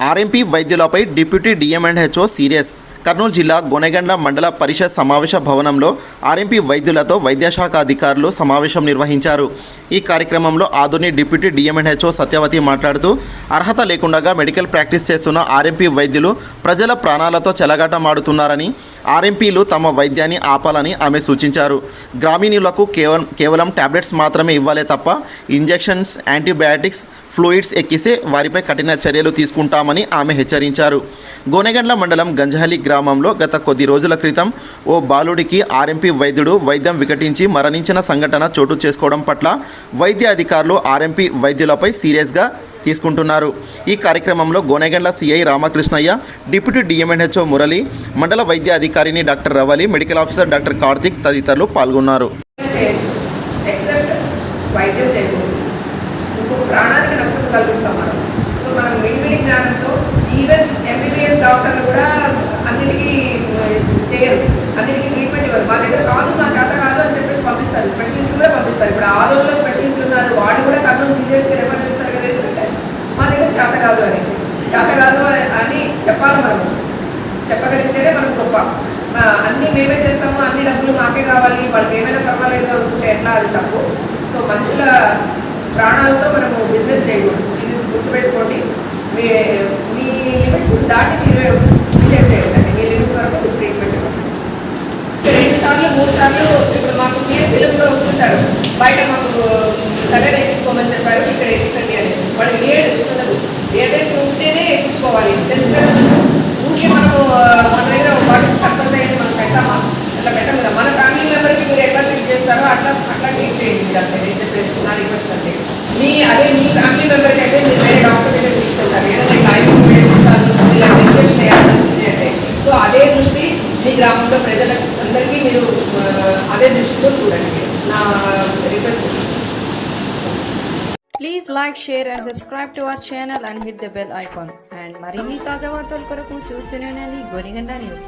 RMP వైద్యులపై deputy DM and HO serious Kurnool జిల్లా గొనెగండ్ల మండల పరిషత్ సమావేశ భవనంలో ఆర్ఎంపీ వైద్యులతో వైద్యశాఖ అధికారులు సమావేశం నిర్వహించారు. ఈ కార్యక్రమంలో ఆధుని డిప్యూటీ డిఎం హెచ్ఓ సత్యవతి మాట్లాడుతూ అర్హత లేకుండా మెడికల్ ప్రాక్టీస్ చేస్తున్న ఆర్ఎంపీ వైద్యులు ప్రజల ప్రాణాలతో చెలగాటమాడుతున్నారని ఆర్ఎంపీలు తమ వైద్యాన్ని ఆపాలని ఆమె సూచించారు. గ్రామీణులకు కేవలం కేవలం టాబ్లెట్స్ మాత్రమే ఇవ్వాలే తప్ప ఇంజెక్షన్స్ యాంటీబయాటిక్స్ ఫ్లూయిడ్స్ ఎక్కిస్తే వారిపై కఠిన చర్యలు తీసుకుంటామని ఆమె హెచ్చరించారు. గోనెగండ్ల మండలం గంజహలి గ్రామంలో గత కొద్ది రోజుల క్రితం ఓ బాలుడికి ఆర్ఎంపీ వైద్యుడు వైద్యం వికటించి మరణించిన సంఘటన చోటు చేసుకోవడం పట్ల వైద్య అధికారులు ఆర్ఎంపీ వైద్యులపై సీరియస్గా తీసుకుంటున్నారు. ఈ కార్యక్రమంలో Gonegandla CI Ramakrishnaiah deputy DM and HO Murali మండల వైద్య అధికారిని doctor Ravali medical officer doctor Karthik తదితరులు పాల్గొన్నారు. సో మనం. విడివిడి జ్ఞానంతో ఈవెన్ ఎంబీబీఎస్ డాక్టర్లు కూడా అన్నిటికీ చేయరు. అన్నిటికీ ట్రీట్మెంట్ ఇవ్వరు. మా దగ్గర కాదు మా చేత కాదు అని చెప్పేసి పంపిస్తారు. స్పెషలిస్ట్ కూడా పంపిస్తారు. ఇప్పుడు ఆ రోజుల్లో ఉన్నారు వాళ్ళు కూడా కర్నూలు విజయస్కి రెఫర్ చేస్తారు కదా ఎందుకంటే మా దగ్గర చేత కాదు అనేసి చేత కాదు అని- చెప్పాలి మనం. చెప్పగలిగితేనే మనం గొప్ప. అన్నీ మేమే చేస్తాము అన్ని డబ్బులు మాకే కావాలి వాళ్ళకి ఏమైనా పర్వాలేదు అనుకుంటే ఎట్లా అది తప్పు. సో మనుషుల ప్రాణాలతో మనము బిజినెస్ చేయకూడదు. ఇది గుర్తుపెట్టుకోండి. మీ మీ లిమిట్స్ దాటి మీరు బిహేవ్ చేయండి మీ లిమిట్స్ వరకు ట్రీట్మెంట్ ఇవ్వండి. రెండు సార్లు మూడు సార్లు ఇప్పుడు మాకు మీరు కూడా వస్తుంటారు. బయట మాకు సగర్ ఎక్కించుకోమని చెప్పారు ఇక్కడ ఎక్కించండి అనేసి. వాళ్ళకి ఏ అడ్రెస్ ఉండదు ఏ ఉంటేనే ఎక్కించుకోవాలి. తెలుసు కదా? ఊరికే మనము మన దగ్గర బాటిల్స్ ఖర్చు మనం పెడతామా అట్లా పెట్టం కదా. మన ఫ్యామిలీ మెంబర్కి మీరు ఎట్లా ట్రీట్ చేస్తారో అట్లా అట్లా ట్రీట్ చేయండి అంటే నేను చెప్పేది నా రిక్వెస్ట్ అంటే మీ అదే మీ ఫ్యామిలీ మెంబర్కి అయితే మీరు వేరే డాక్టర్ దగ్గర తీసుకెళ్తారు. ఏదైనా ఇట్లా ఐపీ ఇలాంటి ఇంజక్షన్ వేయాల్సింది అంటే సో అదే దృష్టి మీ గ్రామంలో ప్రజలందరికీ మీరు అదే దృష్టితో చూడండి. నా request Please like, share and subscribe to our channel and hit the bell icon. And మరిన్ని తాజా వార్తల కొరకు చూస్తూనే ఉండండి గోనిగండ న్యూస్